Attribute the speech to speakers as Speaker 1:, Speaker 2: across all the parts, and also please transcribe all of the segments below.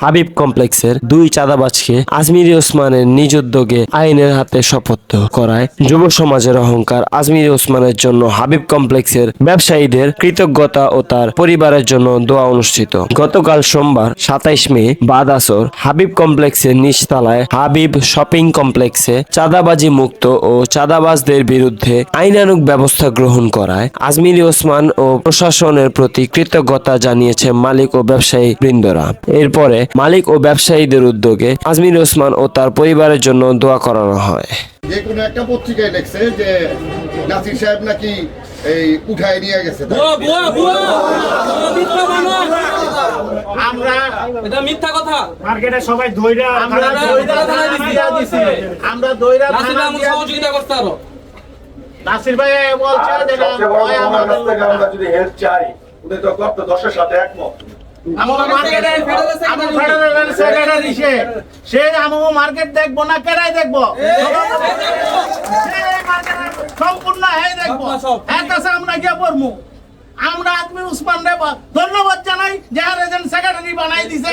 Speaker 1: হাবিব কমপ্লেক্সের দুই চাঁদাবাজকে আজমিরি ওসমানের নিজ উদ্যোগে আইনের হাতে শপথ করায় যুব সমাজের অহংকার আজমিরি ওসমানের জন্য হাবিব কমপ্লেক্সের ব্যবসায়ীদের কৃতজ্ঞতা ও তার পরিবারের জন্য দোয়া অনুষ্ঠিত। গতকাল সোমবার সাতাইশ মে বাদ আসর হাবিব কমপ্লেক্সের নিচতলায় হাবিব শপিং কমপ্লেক্সে চাঁদাবাজি মুক্ত ও চাঁদাবাজদের বিরুদ্ধে আইনানুগ ব্যবস্থা গ্রহণ করায় আজমিরি ওসমান ও প্রশাসনের প্রতি কৃতজ্ঞতা জানিয়েছে মালিক ও ব্যবসায়ী বৃন্দরা। এরপরে মালিক ও ব্যবসায়ীদের উদ্যোগে আজমির ওসমান ও তার পরিবারের জন্য দোয়া করানো হয়।
Speaker 2: যে কোনো একটা পত্রিকায় লেখছে যে নাসির সাহেব নাকি এই উঠায় নিয়ে গেছে।
Speaker 3: বুয়া বুয়া বুয়া মিথ্যা বানা
Speaker 4: আমরা
Speaker 3: এটা মিথ্যা কথা।
Speaker 5: মার্কেটে সবাই দইরা
Speaker 4: আমরা
Speaker 3: আমরা
Speaker 4: দইরা
Speaker 3: থানা
Speaker 4: থানা
Speaker 3: দিছি।
Speaker 4: দিয়া দিছি। আমরা দইরা
Speaker 3: নাসির
Speaker 4: থানা
Speaker 3: আমাকে
Speaker 4: দিয়া
Speaker 3: সহযোগিতা করতে আরও।
Speaker 4: নাসির ভাই বলছে যে না,
Speaker 6: সবচেয়ে বড়
Speaker 4: ভয়
Speaker 6: কথা, আমার
Speaker 4: আমাদের
Speaker 6: কাছ থেকে আমরা যদি হেল্প চাই উনি তো গত দশের সাথে একমত।
Speaker 4: আমার সে মার্কেট দেখব না দেখব? সম্পূর্ণ দেখব। কাছে গিয়ে উসমান ধন্যবাদ জানাই যে সেক্রেটারি বানাই দিছে।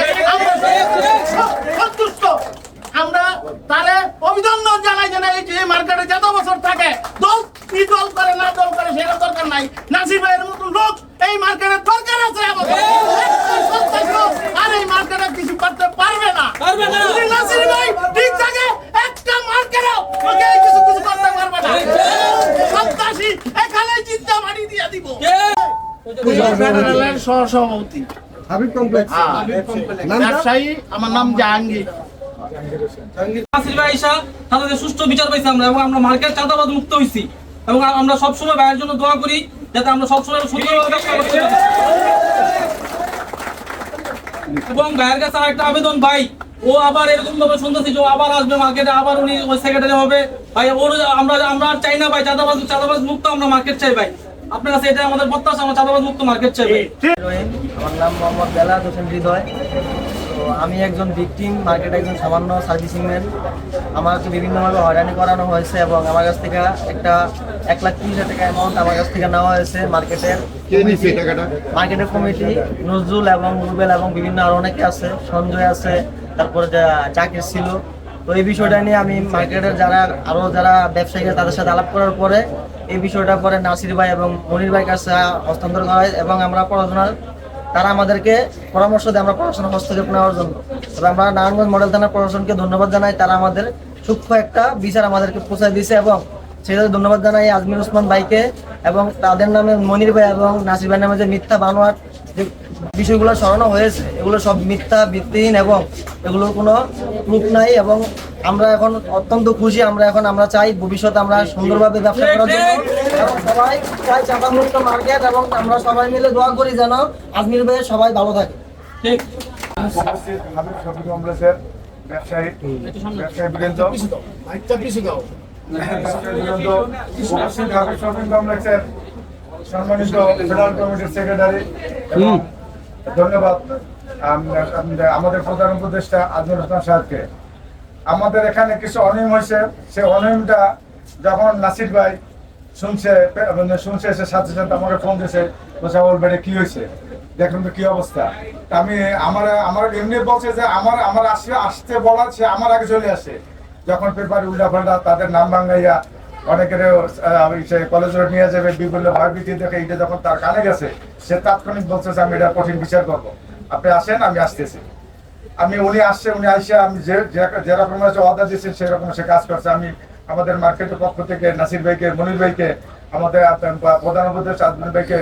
Speaker 4: সন্তুষ্ট। আমরা তারে অভিনন্দন জানাই যে এই যে মার্কেটে যত বছর থাকে দল কি দল করে না দল করে সেটা দরকার নাই। নাসির ভাইয়ের মতন লোক এই মার্কেটের দরকার আছে আমাদের সন্তুষ্ট। আর এই মার্কেটে কিছু করতে পারবে না
Speaker 3: পারবে না।
Speaker 4: যদি নাসির ভাই ঠিক থাকে একটা মার্কেটও ওকে কিছু কিছু করতে পারবে না সন্ত্রাসী এখানে চিন্তা বাড়ি দিয়ে দিব। ফেডারেলের সহসভাপতি।
Speaker 2: হাবিব কমপ্লেক্স।
Speaker 4: ব্যবসায়ী আমার নাম জাহাঙ্গীর।
Speaker 3: নাসির ভাই ঈশা তাদের সুষ্ঠু বিচার পাইছি আমরা এবং আমরা মার্কেট চাঁদাবাদ মুক্ত হইছি এবং আমরা সবসময় ভাইয়ের জন্য দোয়া করি যাতে আমরা সবসময় সুন্দরভাবে ব্যবসা করতে পারি এবং ভাইয়ের কাছে একটা আবেদন ভাই ও আবার এরকম ভাবে শুনতেছি যে ও আবার আসবে মার্কেটে আবার উনি ওই সেক্রেটারি হবে। ভাই ওর আমরা আমরা চাই না ভাই চাঁদাবাজ চাঁদাবাজ মুক্ত আমরা মার্কেট চাই ভাই। আপনার কাছে এটা আমাদের প্রত্যাশা আমরা চাঁদাবাজ মুক্ত মার্কেট চাই
Speaker 7: আমার নাম মোহাম্মদ বেলাদ হোসেন হৃদয়। তো আমি একজন ভিকটিম মার্কেটে একজন সামান্য সার্ভিসিং ম্যান আমাকে বিভিন্নভাবে হয়রানি করানো হয়েছে এবং আমার কাছ থেকে একটা এক লাখ তিরিশ হাজার টাকা অ্যামাউন্ট আমার কাছ থেকে নেওয়া হয়েছে মার্কেটের
Speaker 2: কে নিছে এই টাকাটা?
Speaker 7: মার্কেটের কমিটি নজরুল এবং রুবেল এবং বিভিন্ন আরও অনেকে আছে সঞ্জয় আছে তারপরে যা- জাকির ছিল। তো এই বিষয়টা নিয়ে আমি মার্কেটের যারা, আরও যারা ব্যবসায়ী তাদের সাথে আলাপ করার পরে এই বিষয়টা পরে নাসির ভাই এবং মনির ভাইয়ের কাছে হস্তান্তর করা হয় এবং আমরা পড়াশোনার, তারা আমাদেরকে পরামর্শ দেয় আমরা পড়াশোনা হস্তক্ষেপ নেওয়ার জন্য। তবে আমরা নারায়ণগঞ্জ মডেল থানার প্রশাসনকে ধন্যবাদ জানাই, তারা আমাদের সূক্ষ্ম একটা বিচার আমাদেরকে পৌঁছায় দিয়েছে এবং সেটাতে ধন্যবাদ জানাই আজমির ওসমান ভাইকে এবং তাদের নামে মনির ভাই এবং নাসির ভাইয়ের নামে যে মিথ্যা বানোয়ার বিষয়গুলো সরানো হয়েছে এগুলো সব মিথ্যা ভিত্তিহীন এবং এগুলোর কোনো প্রুফ নাই এবং আমরা এখন অত্যন্ত খুশি আমরা এখন আমরা চাই ভবিষ্যতে আমরা সুন্দরভাবে ব্যবসা করার জন্য এবং সবাই চাই চাপামুক্ত মার্কেট এবং আমরা সবাই মিলে দোয়া করি যেন আজমির ভাইয়ের সবাই ভালো থাকে।
Speaker 3: ঠিক।
Speaker 6: ব্যবসায়ী ব্যবসায়ী বৃন্দ সম্মানিত ফেডারেল কমিটির সেক্রেটারি এবং ধন্যবাদ। আম- আম- আমাদের প্রধান উপদেষ্টা আজমল হোসেন সাহেবকে। আমাদের এখানে কিছু অনিয়ম হয়েছে। সে অনিয়মটা যখন নাসির ভাই শুনছে মানে শুনছে, সে সাথে সাথে আমাকে ফোন দিয়েছে, বলছে ওর বেড়ে কি হয়েছে? দেখুন তো কি অবস্থা। তা আমি, আমার আমার এমনি বলছে যে, আমার আমার আসতে আসতে বলা সে আমার আগে চলে আসে। যখন পেপার উল্টা পাল্টা তাদের নাম ভাঙাইয়া অনেকের কলেজ রোড নিয়ে যাবে, বিভিন্ন ভয়ভীতি দেখে এটা যখন তার কানে গেছে, সে তাৎক্ষণিক বলছে আমি এটা কঠিন বিচার করব। আপনি আসেন, আমি আসতেছি। আমি, উনি আসছে উনি আসছে আমি যে যেরকম হচ্ছে অর্ডার দিচ্ছেন, সেরকম সে কাজ করছে। আমি আমাদের মার্কেটের পক্ষ থেকে, নাসির ভাইকে, মনির ভাইকে, আমাদের প্রধান উপদেশ আদমিন ভাইকে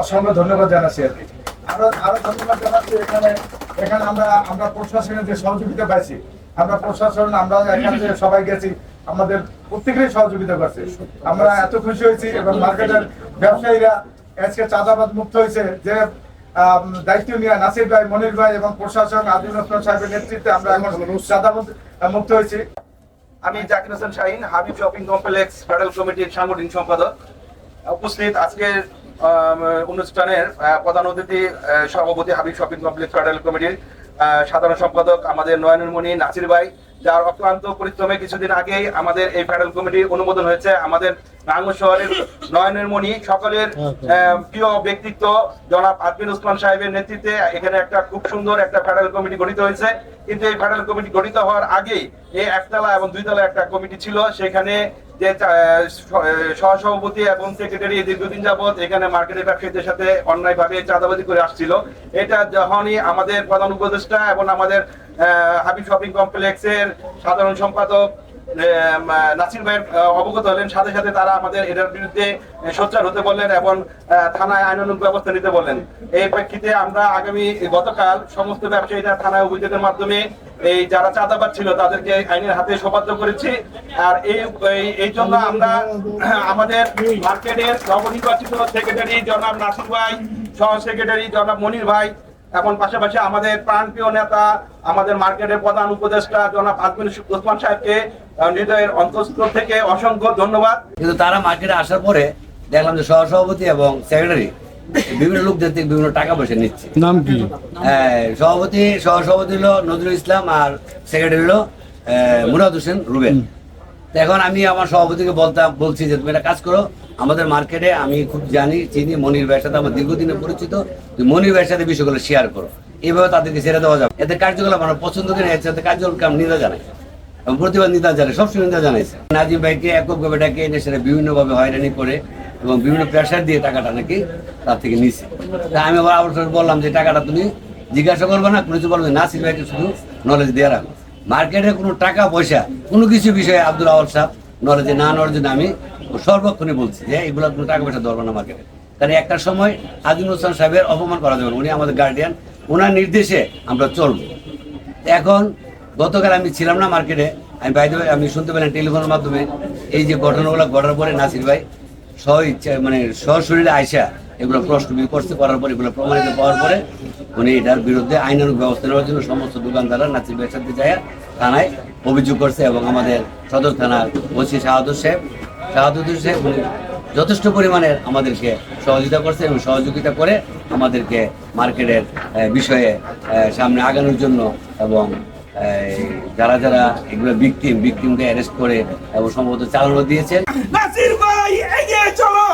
Speaker 6: অসংখ্য ধন্যবাদ জানাচ্ছি আর কি। আরও আরও ধন্যবাদ জানাচ্ছি এখানে এখানে আমরা আমরা প্রশাসনের যে সহযোগিতা পাইছি, আমরা প্রশাসন, আমরা এখানে সবাই গেছি। আমাদের প্রত্যেকেরই সহযোগিতা করছে। আমরা এত খুশি হয়েছি এবং মার্কেটের ব্যবসায়ীরা আজকে চাঁদাবাদ মুক্ত হয়েছে যে দায়িত্ব নিয়ে নাসির ভাই, মনির ভাই এবং প্রশাসন আদিল রহমান সাহেবের নেতৃত্বে আমরা এখন চাঁদাবাদ মুক্ত হয়েছি।
Speaker 8: আমি Zakir Hossain Shahin, Habib shopping complex federal কমিটির সাংগঠনিক সম্পাদক। উপস্থিত আজকের অনুষ্ঠানের প্রধান অতিথি সভাপতি হাবিব শপিং কমপ্লেক্স ফেডারেল কমিটির সাধারণ সম্পাদক আমাদের নয়নুল মণি, নাসির ভাই যার অক্লান্ত পরিশ্রমে কিছুদিন আগেই আমাদের এই ফেডারেল কমিটির অনুমোদন হয়েছে। আমাদের শহরের নয়নের মণি সকলের প্রিয় ব্যক্তিত্ব জনাব ওসমান সাহেবের নেতৃত্বে এখানে একটা খুব সুন্দর একটা ফেডারেল কমিটি গঠিত হয়েছে। কিন্তু এই ফেডারেল কমিটি গঠিত হওয়ার আগেই এই একতলা এবং দুইতলা একটা কমিটি ছিল। সেখানে যে সহসভাপতি এবং সেক্রেটারি দীর্ঘদিন যাবত এখানে মার্কেটের ব্যবসায়ীদের সাথে অন্যায়ভাবে চাঁদাবাজি করে আসছিল। এটা যখনই আমাদের প্রধান উপদেষ্টা এবং আমাদের আহ, হাবিব শপিং কমপ্লেক্সের সাধারণ সম্পাদক নাসির ভাইয়ের অবগত হলেন। সাথে সাথে তারা আমাদের এটার বিরুদ্ধে সোচ্চার হতে বললেন এবং থানায় আইনানুগ ব্যবস্থা নিতে বললেন। এই প্রেক্ষিতে আমরা আগামী গতকাল সমস্ত ব্যবসায়ীরা থানায় অভিযোগের মাধ্যমে এই যারা চাঁদাবাদ ছিল তাদেরকে আইনের হাতে সোপাদ্য করেছি। আর এই, এই- জন্য আমরা আমাদের মার্কেটের নবনির্বাচিত সেক্রেটারি জনাব নাসির ভাই, সহ সেক্রেটারি জনাব মনির ভাই এখন পাশাপাশি আমাদের প্রাণপ্রিয় নেতা, আমাদের মার্কেটের প্রধান উপদেষ্টা জনাব আজমির ওসমান সাহেবকে হৃদয়ের অন্তঃস্থল থেকে অসংখ্য ধন্যবাদ।
Speaker 5: কিন্তু তারা মার্কেটে আসার পরে দেখলাম যে সহসভাপতি এবং সেক্রেটারি বিভিন্ন লোকদের থেকে বিভিন্ন টাকা পয়সা নিচ্ছে।
Speaker 6: নাম কি?
Speaker 5: হ্যাঁ, সভাপতি সহসভাপতি হলো নজরুল ইসলাম আর সেক্রেটারি হলো মুরাদ হোসেন রুবেল। তো এখন আমি আমার সভাপতিকে বলতাম বলছি যে তুমি একটা কাজ করো আমাদের মার্কেটে আমি খুব জানি চিনি মনির ভাইয়ের সাথে আমার দীর্ঘদিনে পরিচিত তুমি মনির ভাইয়ের সাথে বিষয়গুলো শেয়ার করো। এইভাবে তাদেরকে ছেড়ে দেওয়া যাবে এতে কার্যকলাপ আমার পছন্দ করি এর সাথে কার্যকলাপ নিতে জানাই। প্রতিবাদ জানাই সবসময় নিতে জানাইছে। নাজিম ভাইকে এককভাবে ডাকে এনে সেটা বিভিন্নভাবে হয়রানি করে এবং বিভিন্ন প্রেশার দিয়ে টাকাটা নাকি তার থেকে নিছে। তা আমি আবার আবার বললাম যে, টাকাটা তুমি জিজ্ঞাসা করবে না, কোনো কিছু বলবে নাসির ভাইকে শুধু নলেজ দিয়ে রাখো। মার্কেটে কোনো টাকা, পয়সা, কোনো কিছু বিষয়ে আব্দুল আওয়াল সাহেব নলেজে না নেওয়ার জন্য আমি সর্বক্ষণে বলছি যে এগুলো কোনো টাকা, পয়সা ধরবো না মার্কেটে। কারণ একটা সময় আজিমুল হোসেন সাহেবের অপমান করা যাবে উনি আমাদের গার্ডিয়ান ওনার নির্দেশে আমরা চলবো। এখন গতকাল আমি ছিলাম না মার্কেটে আমি বাইরে আমি শুনতে পেলাম টেলিফোনের মাধ্যমে এই যে ঘটনাগুলো ঘটার পরে নাসির ভাই স্ব ইচ্ছা মানে সশরীরে আয়সা এগুলো প্রশ্ন করতে করার পরে এগুলো প্রমাণিত পাওয়ার পরে উনি এটার বিরুদ্ধে আইনানুগ ব্যবস্থা নেওয়ার জন্য সমস্ত দোকানদাররা নাসির ভাইয়ের সাথে যায় থানায় অভিযোগ করছে এবং আমাদের সদর থানার ওসি শাহাদুর সাহেব শাহাদুর সাহেব উনি যথেষ্ট পরিমাণে আমাদেরকে সহযোগিতা করছে এবং সহযোগিতা করে আমাদেরকে মার্কেটের বিষয়ে সামনে আগানোর জন্য এবং যারা যারা এগুলো বিক্টিম বিক্টিমকে অ্যারেস্ট করে এবং সম্ভবত চালানো দিয়েছেন।
Speaker 9: নাসির ভাই, এগিয়ে চলো।